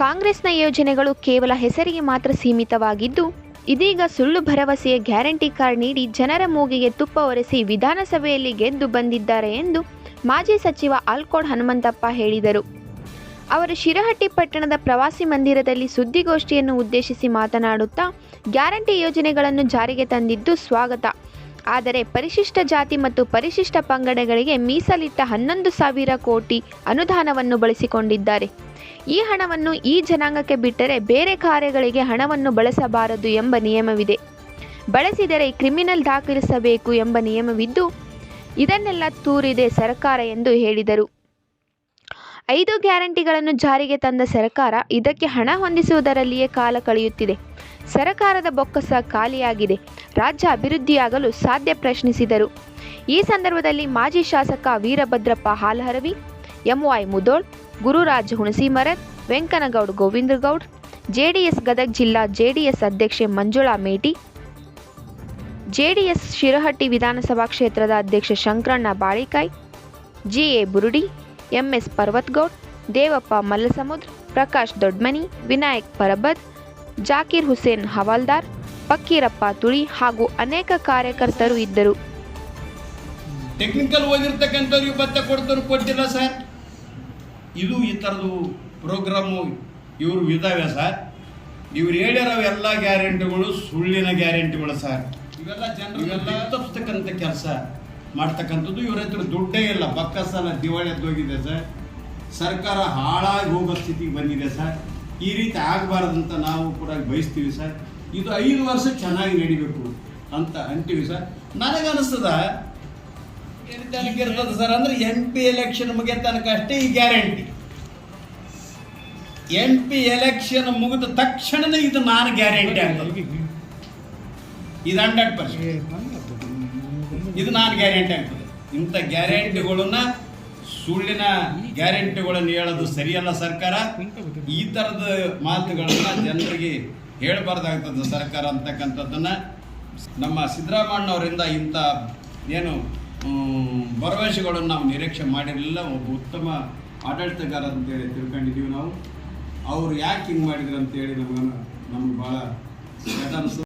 ಕಾಂಗ್ರೆಸ್ನ ಯೋಜನೆಗಳು ಕೇವಲ ಹೆಸರಿಗೆ ಮಾತ್ರ ಸೀಮಿತವಾಗಿದ್ದು, ಇದೀಗ ಸುಳ್ಳು ಭರವಸೆಯ ಗ್ಯಾರಂಟಿ ಕಾರ್ಡ್ ನೀಡಿ ಜನರ ಮೂಗಿಗೆ ತುಪ್ಪ ಒರೆಸಿ ವಿಧಾನಸಭೆಯಲ್ಲಿ ಗೆದ್ದು ಬಂದಿದ್ದಾರೆ ಎಂದು ಮಾಜಿ ಸಚಿವ ಆಲ್ಕೋಡ್ ಹನುಮಂತಪ್ಪ ಹೇಳಿದರು. ಅವರು ಶಿರಹಟ್ಟಿ ಪಟ್ಟಣದ ಪ್ರವಾಸಿ ಮಂದಿರದಲ್ಲಿ ಸುದ್ದಿಗೋಷ್ಠಿಯನ್ನು ಉದ್ದೇಶಿಸಿ ಮಾತನಾಡುತ್ತಾ, ಗ್ಯಾರಂಟಿ ಯೋಜನೆಗಳನ್ನು ಜಾರಿಗೆ ತಂದಿದ್ದು ಸ್ವಾಗತ. ಆದರೆ ಪರಿಶಿಷ್ಟ ಜಾತಿ ಮತ್ತು ಪರಿಶಿಷ್ಟ ಪಂಗಡಗಳಿಗೆ ಮೀಸಲಿಟ್ಟ ಹನ್ನೊಂದು ಸಾವಿರ ಕೋಟಿ ಅನುದಾನವನ್ನು ಬಳಸಿಕೊಂಡಿದ್ದಾರೆ. ಈ ಹಣವನ್ನು ಈ ಜನಾಂಗಕ್ಕೆ ಬಿಟ್ಟರೆ ಬೇರೆ ಕಾರ್ಯಗಳಿಗೆ ಹಣವನ್ನು ಬಳಸಬಾರದು ಎಂಬ ನಿಯಮವಿದೆ. ಬಳಸಿದರೆ ಕ್ರಿಮಿನಲ್ ದಾಖಲಿಸಬೇಕು ಎಂಬ ನಿಯಮವಿದ್ದು, ಇದನ್ನೆಲ್ಲ ತೂರಿದೆ ಸರ್ಕಾರ ಎಂದು ಹೇಳಿದರು. ಐದು ಗ್ಯಾರಂಟಿಗಳನ್ನು ಜಾರಿಗೆ ತಂದ ಸರ್ಕಾರ ಇದಕ್ಕೆ ಹಣ ಹೊಂದಿಸುವುದರಲ್ಲಿಯೇ ಕಾಲ ಕಳೆಯುತ್ತಿದೆ. ಸರ್ಕಾರದ ಬೊಕ್ಕಸ ಖಾಲಿಯಾಗಿದೆ. ರಾಜ್ಯ ಅಭಿವೃದ್ಧಿಯಾಗಲು ಸಾಧ್ಯ ಪ್ರಶ್ನಿಸಿದರು. ಈ ಸಂದರ್ಭದಲ್ಲಿ ಮಾಜಿ ಶಾಸಕ Veerabhadrappa Halaharavi M Y Mudhol Gururaj Hunasimarath Venkanagoud Govindagoud, JDS Gadag ಜಿಲ್ಲಾ ಜೆಡಿಎಸ್ ಅಧ್ಯಕ್ಷೆ ಮಂಜುಳಾ ಮೇಟಿ, ಜೆಡಿಎಸ್ ಶಿರಹಟ್ಟಿ ವಿಧಾನಸಭಾ ಕ್ಷೇತ್ರದ ಅಧ್ಯಕ್ಷ ಶಂಕರಣ್ಣ ಬಾಳಿಕಾಯ್ ಜಿಎ ಬುರುಡಿ, ಎಂಎಸ್ ಪರ್ವತ್ಗೌಡ್, ದೇವಪ್ಪ ಮಲ್ಲಸಮುದ್ರ, ಪ್ರಕಾಶ್ ದೊಡ್ಮನಿ, ವಿನಾಯಕ್ ಪರಬತ್, ಜಾಕೀರ್ ಹುಸೇನ್ ಹವಾಲ್ದಾರ್ ಫಕ್ಕೀರಪ್ಪ ತುಳಿ ಹಾಗೂ ಅನೇಕ ಕಾರ್ಯಕರ್ತರು ಇದ್ದರು. ಟೆಕ್ನಿಕಲ್ ಓದಿರ್ತಕ್ಕಂಥವ್ರಿಗೆ ಭತ್ತ ಕೊಡ್ತಾರೆ ಕೊಟ್ಟಿಲ್ಲ ಸರ್. ಇದು ಈ ಥರದ್ದು ಪ್ರೋಗ್ರಾಮು ಇವರು ಇದ್ದಾವೆ ಸರ್. ಇವ್ರು ಹೇಳಿರೋ ಎಲ್ಲ ಗ್ಯಾರಂಟಿಗಳು ಸುಳ್ಳಿನ ಗ್ಯಾರಂಟಿಗಳು ಸರ್. ಇವೆಲ್ಲ ಜನರಿಗೆಲ್ಲ ತಪ್ಪಿಸ್ತಕ್ಕಂಥ ಕೆಲಸ. ಮಾಡ್ತಕ್ಕಂಥದ್ದು ಇವ್ರ ಹತ್ರ ದುಡ್ಡೇ ಇಲ್ಲ. ಬಕ್ಕಸಲ ದಿವಾಳಿ ಹೋಗಿದೆ ಸರ್. ಸರ್ಕಾರ ಹಾಳಾಗಿ ಹೋಗೋ ಸ್ಥಿತಿಗೆ ಬಂದಿದೆ ಸರ್. ಈ ರೀತಿ ಆಗಬಾರ್ದಂತ ನಾವು ಕೂಡ ಬಯಸ್ತೀವಿ ಸರ್. ಇದು ಐದು ವರ್ಷ ಚೆನ್ನಾಗಿ ನಡಿಬೇಕು ಅಂತ ಅಂತೀವಿ ಸರ್. ನನಗನ್ನಿಸ್ತದ ತನಕ ಸರ್? ಅಂದ್ರೆ ಎಂ ಪಿ ಎಲೆಕ್ಷನ್ ಮುಗಿಯ ತನಕ ಅಷ್ಟೇ ಈ ಗ್ಯಾರಂಟಿ ಎಂ ಪಿ ಎಲೆಕ್ಷನ್ ಮುಗಿದ ತಕ್ಷಣನೇ ಇದು ನಾನು ಗ್ಯಾರಂಟಿ ಆಗ್ತದೆ. ಇದು ಹಂಡ್ರೆಡ್ ಪರ್ಸೆಂಟ್ ಇದು ನಾನು ಗ್ಯಾರಂಟಿ ಆಗ್ತದೆ. ಇಂಥ ಗ್ಯಾರಂಟಿಗಳನ್ನ ಸುಳ್ಳಿನ ಗ್ಯಾರಂಟಿಗಳನ್ನು ಹೇಳೋದು ಸರಿಯಲ್ಲ ಸರ್ಕಾರ. ಈ ಥರದ ಮಾತುಗಳನ್ನ ಜನರಿಗೆ ಹೇಳಬಾರ್ದಾಗ್ತದೆ ಸರ್ಕಾರ ಅಂತಕ್ಕಂಥದ್ದನ್ನ. ನಮ್ಮ ಸಿದ್ದರಾಮಣ್ಣವರಿಂದ ಇಂಥ ಏನು ಭರವಸೆಗಳನ್ನು ನಾವು ನಿರೀಕ್ಷೆ ಮಾಡಿರಲಿಲ್ಲ. ಒಬ್ಬ ಉತ್ತಮ ಆಡಳಿತಗಾರ ಅಂತೇಳಿ ತಿಳ್ಕೊಂಡಿದ್ದೀವಿ ನಾವು. ಅವರು ಯಾಕೆ ಹಿಂಗೆ ಮಾಡಿದ್ರು ಅಂತೇಳಿ ನಮಗೆ ನಮ್ಗೆ ಭಾಳ ಕೆಟ್ಟ ಅನ್ಸುತ್ತೆ